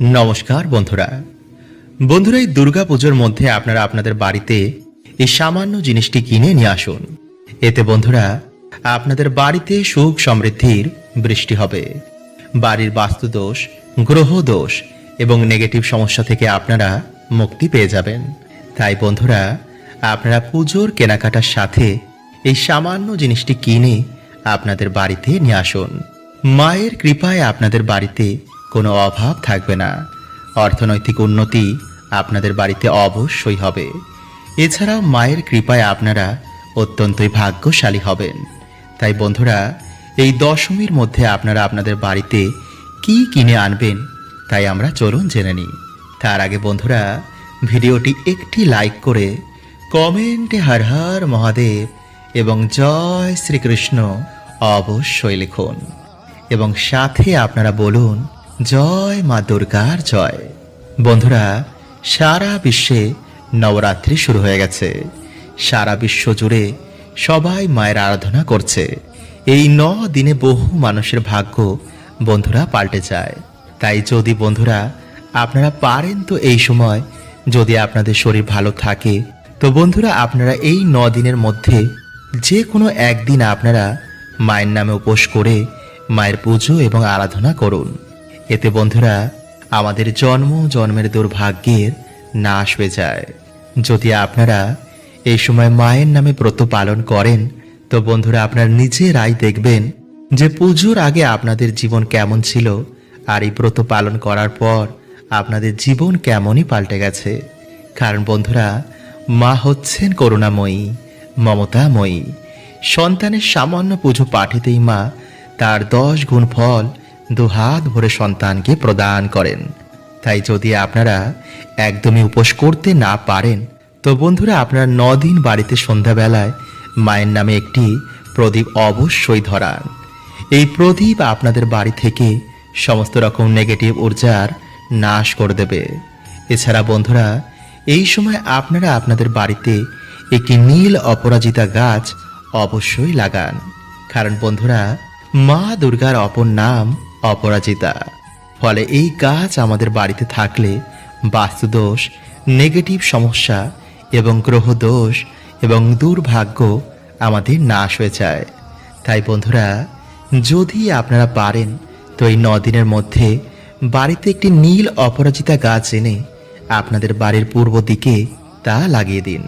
নমস্কার, বন্ধুরা। বন্ধুরা, এই দুর্গা পুজোর মধ্যে আপনারা আপনাদের বাড়িতে এই সামান্য জিনিসটি কিনে নিয়ে আসুন। এতে বন্ধুরা, আপনাদের বাড়িতে সুখ সমৃদ্ধির বৃষ্টি হবে। বাড়ির বাস্তুদোষ গ্রহ দোষ এবং নেগেটিভ সমস্যা থেকে আপনারা মুক্তি পেয়ে যাবেন। তাই বন্ধুরা, আপনারা পুজোর কেনাকাটার সাথে এই সামান্য জিনিসটি কিনে আপনাদের বাড়িতে নিয়ে আসুন। মায়ের কৃপায় আপনাদের বাড়িতে কোনো অভাব থাকবে না। অর্থনৈতিক উন্নতি আপনাদের বাড়িতে অবশ্যই হবে। এছাড়াও মায়ের কৃপায় আপনারা অত্যন্তই ভাগ্যশালী হবেন। তাই বন্ধুরা, এই দশমীর মধ্যে আপনারা আপনাদের বাড়িতে কি কিনে আনবেন, তাই আমরা চলুন জেনে নিই। তার আগে বন্ধুরা, ভিডিওটি একটি লাইক করে কমেন্টে হর হর মহাদেব এবং জয় শ্রীকৃষ্ণ অবশ্যই লিখুন। এবং সাথে আপনারা বলুন জয় মা দুর্গার জয়। বন্ধুরা, সারা বিশ্বে নবরাত্রি শুরু হয়ে গেছে। সারা বিশ্ব জুড়ে সবাই মায়ের আরাধনা করছে। এই ন দিনে বহু মানুষের ভাগ্য বন্ধুরা পাল্টে যায়। তাই যদি বন্ধুরা আপনারা পারেন তো এই সময় যদি আপনাদের শরীর ভালো থাকে, তো বন্ধুরা আপনারা এই ন দিনের মধ্যে যে কোনো একদিন আপনারা মায়ের নামে উপোস করে মায়ের পুজো এবং আরাধনা করুন। এতে বন্ধুরা, আমাদের জন্ম জন্মের দুর্ভাগ্যের নাশ হয়ে যায়। যদি আপনারা এই সময় মায়ের নামে ব্রত পালন করেন, তো বন্ধুরা আপনার নিজেরাই দেখবেন যে পুজোর আগে আপনাদের জীবন কেমন ছিল, আর এই ব্রত পালন করার পর আপনাদের জীবন কেমনই পাল্টে গেছে। কারণ বন্ধুরা, মা হচ্ছেন করুণাময়ী, মমতাময়ী। সন্তানের সামান্য পুজো পাঠিতেই মা তার দশ গুণ ফল দুহাত ভরে সন্তানকে প্রদান করেন। তাই যদি আপনারা একদমই উপোস করতে না পারেন, তো বন্ধুরা আপনারা দিন বাড়িতে সন্ধ্যাবেলায় মায়ের নামে একটি প্রদীপ অবশ্যই ধরান। এই প্রদীপ আপনাদের বাড়ি থেকে সমস্ত রকম নেগেটিভ ঊর্জার নাশ করে দেবে। এছাড়া বন্ধুরা, এই সময় আপনারা আপনাদের বাড়িতে একটি নীল অপরাজিতা গাছ অবশ্যই লাগান। কারণ বন্ধুরা, মা দুর্গার অপর নাম অপরাজিতা। ফলে এই গাছ আমাদের বাড়িতে থাকলে বাস্তুদোষ, নেগেটিভ সমস্যা এবং গ্রহ দোষ এবং দুর্ভাগ্য আমাদের নাশ হয়ে যায়। তাই বন্ধুরা, যদি আপনারা পারেন, তো এই দিনের মধ্যে বাড়িতে একটি নীল অপরাজিতা গাছ এনে আপনাদের বাড়ির পূর্ব দিকে তা লাগিয়ে দিন।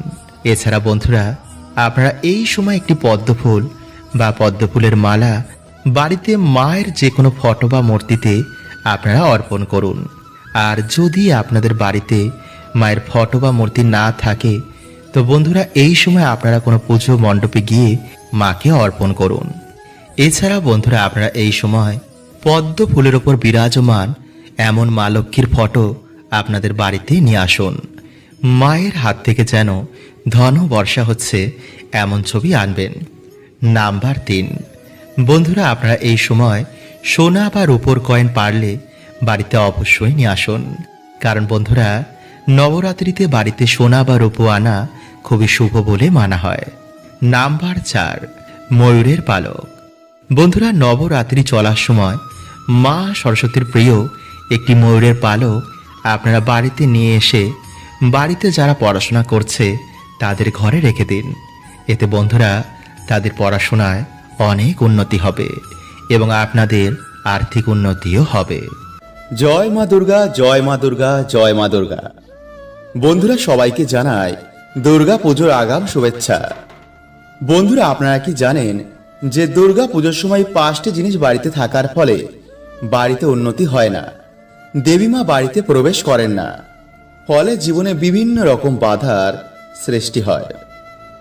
এছাড়া বন্ধুরা, আপনারা এই সময় একটি পদ্মফুল বা পদ্মফুলের মালা বাড়িতে মায়ের যে কোনো ফটো বা মূর্তিতে আপনারা অর্পণ করুন। আর যদি আপনাদের বাড়িতে মায়ের ফটো বা মূর্তি না থাকে, তো বন্ধুরা এই সময় আপনারা কোনো পুজো মণ্ডপে গিয়ে মাকে অর্পণ করুন। এছাড়া বন্ধুরা আপনারা এই সময় পদ্ম ফুলের ওপর বিরাজমান এমন মা লক্ষ্মীর ফটো আপনাদের বাড়িতে নিয়ে আসুন। মায়ের হাত থেকে যেন ধন বর্ষা হচ্ছে এমন ছবি আনবেন। নাম্বার তিন। বন্ধুরা, আপনারা এই সময় সোনা বা রূপোর কয়েন পারলে বাড়িতে অবশ্যই নিয়ে আসুন। কারণ বন্ধুরা, নবরাত্রিতে বাড়িতে সোনা বা রূপো আনা খুবই শুভ বলে মানা হয়। নাম্বার চার, ময়ূরের পালক। বন্ধুরা, নবরাত্রি চলার সময় মা সরস্বতীর প্রিয় একটি ময়ূরের পালক আপনারা বাড়িতে নিয়ে এসে বাড়িতে যারা পড়াশোনা করছে তাদের ঘরে রেখে দিন। এতে বন্ধুরা, তাদের পড়াশোনায় অনেক উন্নতি হবে এবং আপনাদের আর্থিক উন্নতিও হবে। জয় মা দুর্গা, জয় মা দুর্গা, জয় মা দুর্গা। বন্ধুরা, সবাইকে জানায় দুর্গা পুজোর আগাম শুভেচ্ছা। বন্ধুরা, আপনারা কি জানেন যে দুর্গা পুজোর সময় পাঁচটি জিনিস বাড়িতে থাকার ফলে বাড়িতে উন্নতি হয় না। দেবীমা বাড়িতে প্রবেশ করেন না। ফলে জীবনে বিভিন্ন রকম বাধার সৃষ্টি হয়।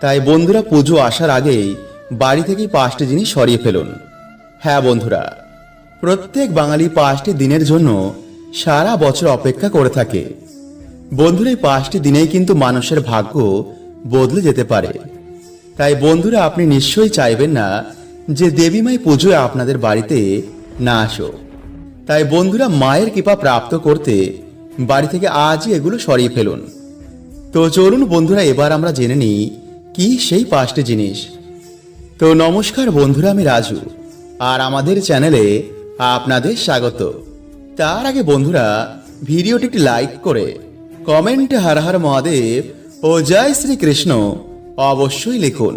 তাই বন্ধুরা, পুজো আসার আগেই বাড়ি থেকেই পাঁচটি জিনিস সরিয়ে ফেলুন। হ্যাঁ বন্ধুরা, প্রত্যেক বাঙালি পাঁচটি দিনের জন্য সারা বছর অপেক্ষা করে থাকে। বন্ধুরা, এই পাঁচটি দিনেই কিন্তু মানুষের ভাগ্য বদলে যেতে পারে। তাই বন্ধুরা, আপনি নিশ্চয়ই চাইবেন না যে দেবীমাই পুজোয় আপনাদের বাড়িতে না আসো তাই বন্ধুরা, মায়ের কৃপা প্রাপ্ত করতে বাড়ি থেকে আজই এগুলো সরিয়ে ফেলুন। তো চলুন বন্ধুরা, এবার আমরা জেনে নিই কি সেই পাঁচটি জিনিস। তো নমস্কার বন্ধুরা, আমি রাজু, আর আমাদের চ্যানেলে আপনাদের স্বাগত। তার আগে বন্ধুরা, ভিডিওটি একটি লাইক করে কমেন্টে হর হর মহাদেব ও জয় শ্রীকৃষ্ণ অবশ্যই লিখুন।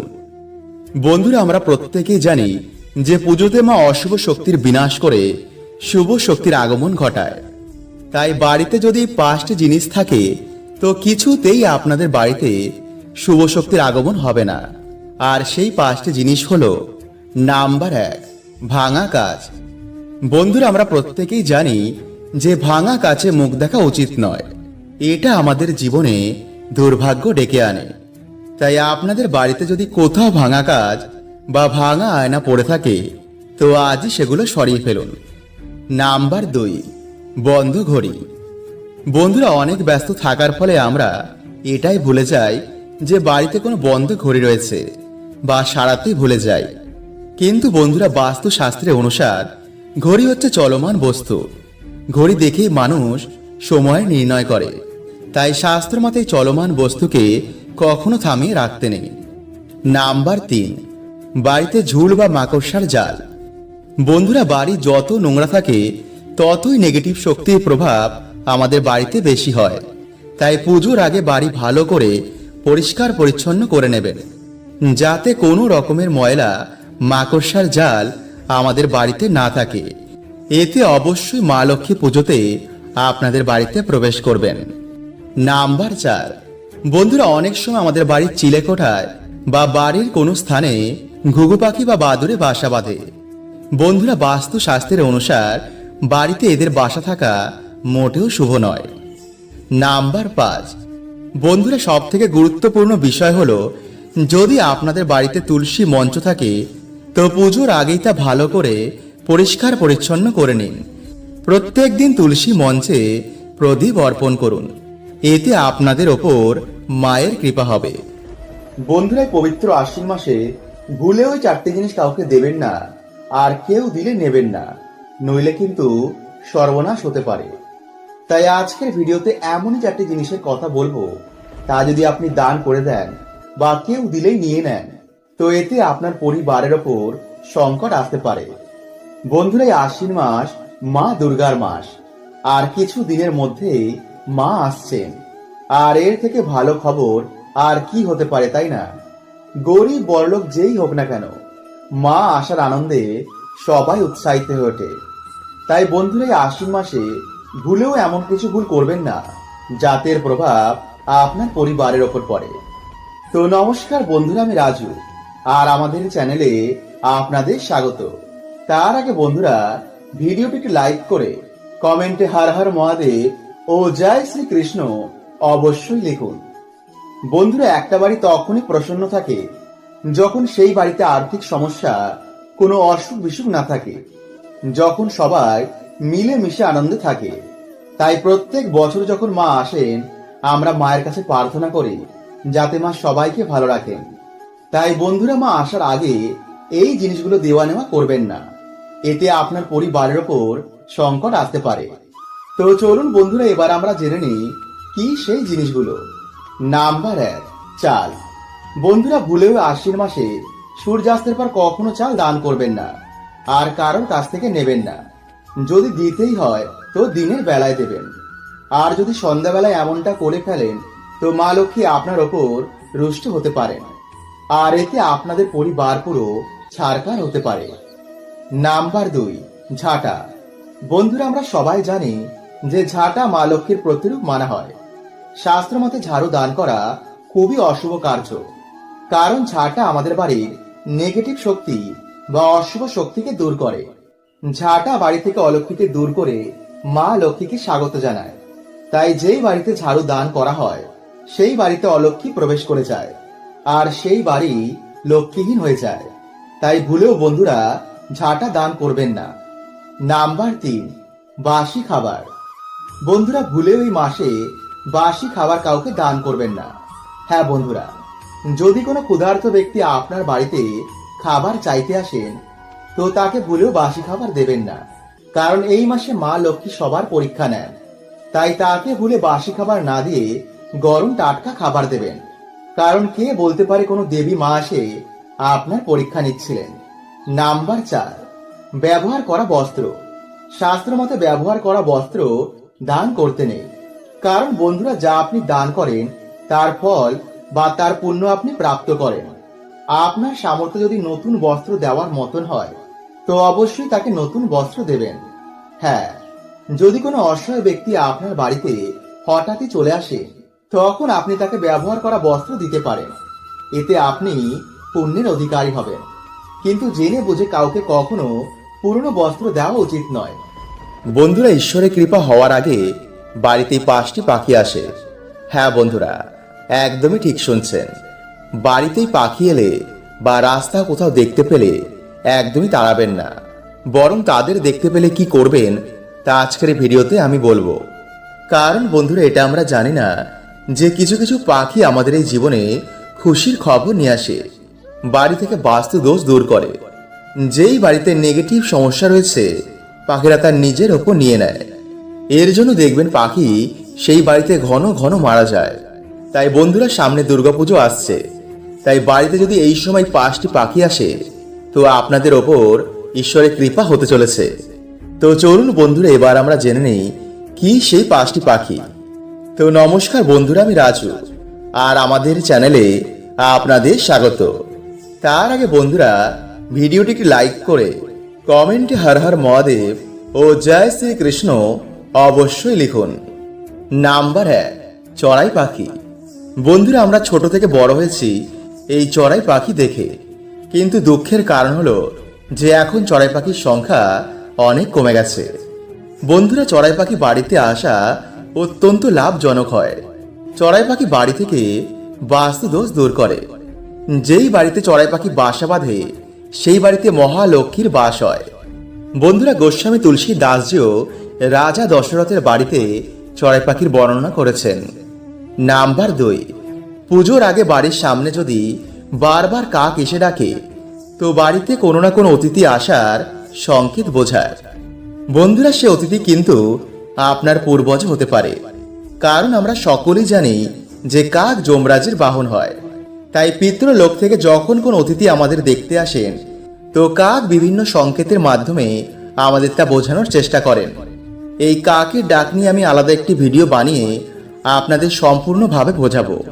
বন্ধুরা, আমরা প্রত্যেকেই জানি যে পুজোতে মা অশুভ শক্তির বিনাশ করে শুভ শক্তির আগমন ঘটায়। তাই বাড়িতে যদি পাঁচটি জিনিস থাকে, তো কিছুতেই আপনাদের বাড়িতে শুভ শক্তির আগমন হবে না। আর সেই পাঁচটি জিনিস হলো নাম্বার এক, ভাঙা কাজ। বন্ধুরা, আমরা প্রত্যেকেই জানি যে ভাঙা কাছে মুখ দেখা উচিত নয়। এটা আমাদের জীবনে দুর্ভাগ্য ডেকে আনে। তাই আপনাদের বাড়িতে যদি কোথাও ভাঙা কাজ বা ভাঙা আয়না পড়ে থাকে, তো আজই সেগুলো সরিয়ে ফেলুন। নাম্বার দুই, বন্ধ ঘড়ি। বন্ধুরা, অনেক ব্যস্ত থাকার ফলে আমরা এটাই ভুলে যাই যে বাড়িতে কোনো বন্ধ ঘড়ি রয়েছে। বা সারাতেই ভুলে যাই কিন্তু বন্ধুরা বাস্তু শাস্ত্রের অনুসার, ঘড়ি হচ্ছে চলমান বস্তু। ঘড়ি দেখেই মানুষ সময় নির্ণয় করে। তাই শাস্ত্র মতে চলমান বস্তুকে কখনো থামিয়ে রাখতে নেই। নাম্বার তিন, বাড়িতে ঝুল বা মাকড়সার জাল। বন্ধুরা বাড়ি যত নোংরা থাকে, ততই নেগেটিভ শক্তির প্রভাব আমাদের বাড়িতে বেশি হয়। তাই পুজোর আগে বাড়ি ভালো করে পরিষ্কার পরিচ্ছন্ন করে নেবেন। যাতে কোনো রকমের ময়লা, মাকড়সার জাল আমাদের বাড়িতে না থাকে। এতে অবশ্যই মা লক্ষ্মী পুজোতে আপনাদের বাড়িতে প্রবেশ করবেন। নাম্বার চার। বন্ধুরা, অনেক সময় আমাদের বাড়ির চিলেকোঠায় বা বাড়ির কোনো স্থানে ঘুঘু পাখি বা বাদুরে বাসা বাঁধে। বন্ধুরা বাস্তু শাস্ত্রের অনুসার বাড়িতে এদের বাসা থাকা মোটেও শুভ নয়। নাম্বার পাঁচ। বন্ধুরা সব থেকে গুরুত্বপূর্ণ বিষয় হলো যদি আপনাদের বাড়িতে তুলসী মঞ্চ থাকে, তো পুজোর আগেই তা ভালো করে পরিষ্কার পরিচ্ছন্ন করে নিন। প্রত্যেক দিন তুলসী মঞ্চে প্রদীপ অর্পণ করুন। এতে আপনাদের ওপর মায়ের কৃপা হবে। বন্ধুরা পবিত্র আশ্বিন মাসে ভুলে ওই চারটি জিনিস কাউকে দেবেন না, আর কেউ দিলে নেবেন না। নইলে কিন্তু সর্বনাশ হতে পারে। তাই আজকের ভিডিওতে এমনই চারটি জিনিসের কথা বলব, তা যদি আপনি দান করে দেন বা কেউ দিলেই নিয়ে নেন। তো এতে আপনার পরিবারের ওপর সংকট আসতে পারে। বন্ধুরা আশ্বিন মাস মা দুর্গার মাস। আর কিছু দিনের মধ্যেই মা আসছেন। আর এর থেকে ভালো খবর আর কি হতে পারে তাই না? গরিব বড়লোক যেই হোক না কেন, মা আসার আনন্দে সবাই উৎসাহিত হয়ে ওঠে। তাই বন্ধুরা আশ্বিন মাসে ভুলেও এমন কিছু ভুল করবেন না জাতের প্রভাব আপনার পরিবারের ওপর পড়ে। তো নমস্কার বন্ধুরা, আমি রাজু। আর আমাদের চ্যানেলে আপনাদের স্বাগত। তার আগে বন্ধুরা, ভিডিওটিকে লাইক করে কমেন্টে হর হর মহাদেব ও জয় শ্রীকৃষ্ণ অবশ্যই লিখুন। বন্ধুরা, একটা বাড়ি তখনই প্রসন্ন থাকে। যখন সেই বাড়িতে আর্থিক সমস্যা, কোনো অসুখ বিসুখ না থাকে, যখন সবাই মিলে মিশে আনন্দে থাকে, তাই প্রত্যেক বছর যখন মা আসেন, আমরা মায়ের কাছে প্রার্থনা করি যাতে মা সবাইকে ভালো রাখেন তাই বন্ধুরা মা, আসার আগে এই জিনিসগুলো দেওয়া নেওয়া করবেন না। এতে আপনার পরিবারের ওপর সংকট আসতে পারে। তো চলুন বন্ধুরা, এবার আমরা জেনে নিই কি সেই জিনিসগুলো। নাম্বার এক, চাল। বন্ধুরা, ভুলেও আশ্বিন মাসে সূর্যাস্তের পর কখনো চাল দান করবেন না। আর কারোর কাছ থেকে নেবেন না। যদি দিতেই হয়, তো দিনের বেলায় দেবেন। আর যদি সন্ধ্যাবেলায় এমনটা করে ফেলেন তো মা লক্ষ্মী আপনার ওপর রুষ্ট হতে পারেন আর এতে আপনাদের পরিবার পুরো ছাড়কার হতে পারে। নাম্বার দুই, ঝাঁটা। বন্ধুরা, আমরা সবাই জানি যে ঝাঁটা মা লক্ষ্মীর প্রতিরূপ মানা হয়। শাস্ত্র মতে ঝাড়ু দান করা খুবই অশুভ কার্য। কারণ ঝাঁটা আমাদের বাড়ির নেগেটিভ শক্তি বা অশুভ শক্তিকে দূর করে। ঝাঁটা বাড়ি থেকে অলক্ষীকে দূর করে মা লক্ষ্মীকে স্বাগত জানায়। তাই যেই বাড়িতে ঝাড়ু দান করা হয় সেই বাড়িতে অলক্ষী প্রবেশ করে যায়, আর সেই বাড়ি লক্ষ্মীহীন হয়ে যায়। তাই ভুলেও বন্ধুরা ঝাঁটা দান করবেন না। নাম্বার তিন, বাসি খাবার। বন্ধুরা, ভুলেও এই মাসে বাসি খাবার কাউকে দান করবেন না। হ্যাঁ বন্ধুরা, যদি কোনো ক্ষুধার্ত ব্যক্তি আপনার বাড়িতে খাবার চাইতে আসেন, তো তাকে ভুলেও বাসি খাবার দেবেন না। কারণ এই মাসে মা লক্ষ্মী সবার পরীক্ষা নেন। তাই তাকে ভুলে বাসি খাবার না দিয়ে গরম টাটকা খাবার দেবেন। কারণ কে বলতে পারে কোনো দেবী মা এসে আপনার পরীক্ষা নিচ্ছিলেন? নাম্বার চার, ব্যবহার করা বস্ত্র। শাস্ত্র মতে ব্যবহার করা বস্ত্র দান করতে নেই। কারণ বন্ধুরা যা আপনি দান করেন, তার ফল বা তার পুণ্য আপনি প্রাপ্ত করেন। আপনার সামর্থ্য যদি নতুন বস্ত্র দেওয়ার মতন হয়, তো অবশ্যই তাকে নতুন বস্ত্র দেবেন। হ্যাঁ যদি কোনো অসহায় ব্যক্তি আপনার বাড়িতে হঠাৎই চলে আসে তখন আপনি তাকে ব্যবহার করা বস্ত্র দিতে পারেন। এতে আপনি পুণ্যের অধিকারী হবেন। কিন্তু জেনে বুঝে কাউকে কখনো পুরনো বস্ত্র দেওয়া উচিত নয়। বন্ধুরা, ঈশ্বরের কৃপা হওয়ার আগে বাড়িতে পাঁচটি পাখি আসে। হ্যাঁ বন্ধুরা, একদমই ঠিক শুনছেন। বাড়িতেই পাখি এলে বা রাস্তা কোথাও দেখতে পেলে একদমই তাড়াবেন না। বরং তাদের দেখতে পেলে কি করবেন তা আজকের ভিডিওতে আমি বলব। কারণ বন্ধুরা, এটা আমরা জানি না যে কিছু কিছু পাখি আমাদের এই জীবনে খুশির খবর নিয়ে আসে। বাড়ি থেকে বাস্তু দোষ দূর করে। যেই বাড়িতে নেগেটিভ সমস্যা রয়েছে, পাখিরা তার নিজের ওপর নিয়ে নেয়। এর জন্য দেখবেন পাখি সেই বাড়িতে ঘন ঘন মারা যায়। তাই বন্ধুরা, সামনে দুর্গাপুজো আসছে। তাই বাড়িতে যদি এই সময় পাঁচটি পাখি আসে, তো আপনাদের ওপর ঈশ্বরের কৃপা হতে চলেছে। তো চলুন বন্ধুরা, এবার আমরা জেনে নেই, কি সেই পাঁচটি পাখি? তো নমস্কার বন্ধুরা, আমি রাজু। আর আমাদের চ্যানেলে আপনাদের স্বাগত। তার আগে বন্ধুরা, ভিডিওটিকে লাইক করে কমেন্টে হর হর মহাদেব ও জয় শ্রীকৃষ্ণ অবশ্যই লিখুন। নাম্বার এক, চড়াই পাখি। বন্ধুরা, আমরা ছোট থেকে বড় হয়েছি, এই চড়াই পাখি দেখে। কিন্তু দুঃখের কারণ হলো যে এখন চড়াই পাখির সংখ্যা অনেক কমে গেছে। বন্ধুরা, চড়াই পাখি বাড়িতে আসা অত্যন্ত লাভজনক হয়। চড়াই পাখি বাড়ি থেকে বাস্তু দোষ দূর করে। যেই বাড়িতে চড়াই পাখি বাসা বাঁধে, সেই বাড়িতে মহালক্ষ্মীর বাস হয়। বন্ধুরা, গোস্বামী তুলসী দাসজিও রাজা দশরথের বাড়িতে চড়াই পাখির বর্ণনা করেছেন। নাম্বার দুই, পুজোর আগে বাড়ির সামনে যদি বারবার কাক এসে ডাকে, তো বাড়িতে কোনো না কোনো অতিথি আসার সংকেত বোঝায়। বন্ধুরা, সে অতিথি কিন্তু আপনার পূর্বজ হতে পারে। কারণ আমরা সকলেই জানি যে কাক যমরাজের বাহন হয়। তাই পিতৃলোক থেকে যখন কোন অতিথি আমাদের দেখতে আসেন, তো কাক বিভিন্ন সংকেতের মাধ্যমে আমাদের তা বোঝানোর চেষ্টা করেন। এই কাকের ডাক নিয়ে আমি আলাদা একটি ভিডিও বানিয়ে আপনাদের সম্পূর্ণভাবে বোঝাবো।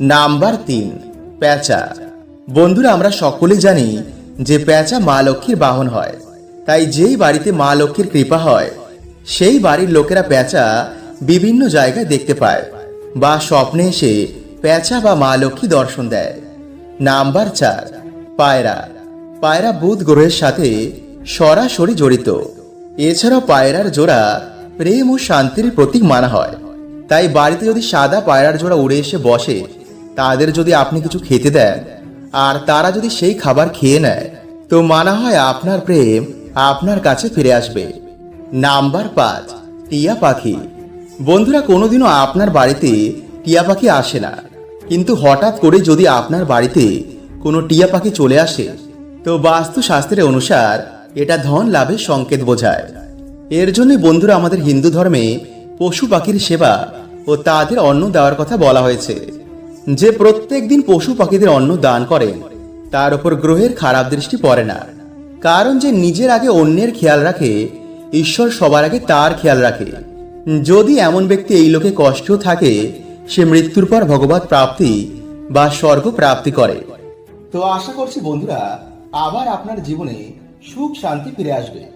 নাম্বার তিন, প্যাঁচা। বন্ধুরা, আমরা সকলেই জানি যে প্যাঁচা মা লক্ষ্মীর বাহন হয়। তাই যেই বাড়িতে মা লক্ষ্মীর কৃপা হয় সেই বাড়ির লোকেরা প্যাঁচা বিভিন্ন জায়গায় দেখতে পায় বা স্বপ্নে এসে প্যাঁচা বা মা লক্ষ্মী দর্শন দেয়। নাম্বার চার, পায়রা। পায়রা বুধ গ্রহের সাথে সরাসরি জড়িত। এছাড়াও পায়রার জোড়া প্রেম ও শান্তির প্রতীক মানা হয়। তাই বাড়িতে যদি সাদা পায়রার জোড়া উড়ে এসে বসে, তাদের যদি আপনি কিছু খেতে দেন, আর তারা যদি সেই খাবার খেয়ে নেয়, তো মানা হয় আপনার প্রেম আপনার কাছে ফিরে আসবে। নাম্বার পাঁচ, টিয়া পাখি। বন্ধুরা, কোনোদিনও আপনার বাড়িতে টিয়া পাখি আসে না। কিন্তু হঠাৎ করে যদি আপনার বাড়িতে কোনো টিয়া পাখি চলে আসে, তো বাস্তুশাস্ত্রের অনুসার এটা ধন লাভের সংকেত বোঝায়। এর জন্য বন্ধুরা, আমাদের হিন্দু ধর্মে পশু পাখির সেবা ও তাদের অন্ন দেওয়ার কথা বলা হয়েছে। যে প্রত্যেক দিন পশু পাখিদের অন্ন দান করেন, তার উপর গ্রহের খারাপ দৃষ্টি পড়ে না। কারণ যে নিজের আগে অন্যের খেয়াল রাখে ঈশ্বর সবার আগে তার খেয়াল রাখে। যদি এমন ব্যক্তি এই লোকে কষ্ট থাকে, সে মৃত্যুর পর ভগবত প্রাপ্তি বা স্বর্গ প্রাপ্তি করে। তো আশা করছি বন্ধুরা, আবার আপনার জীবনে সুখ শান্তি ফিরে আসবে।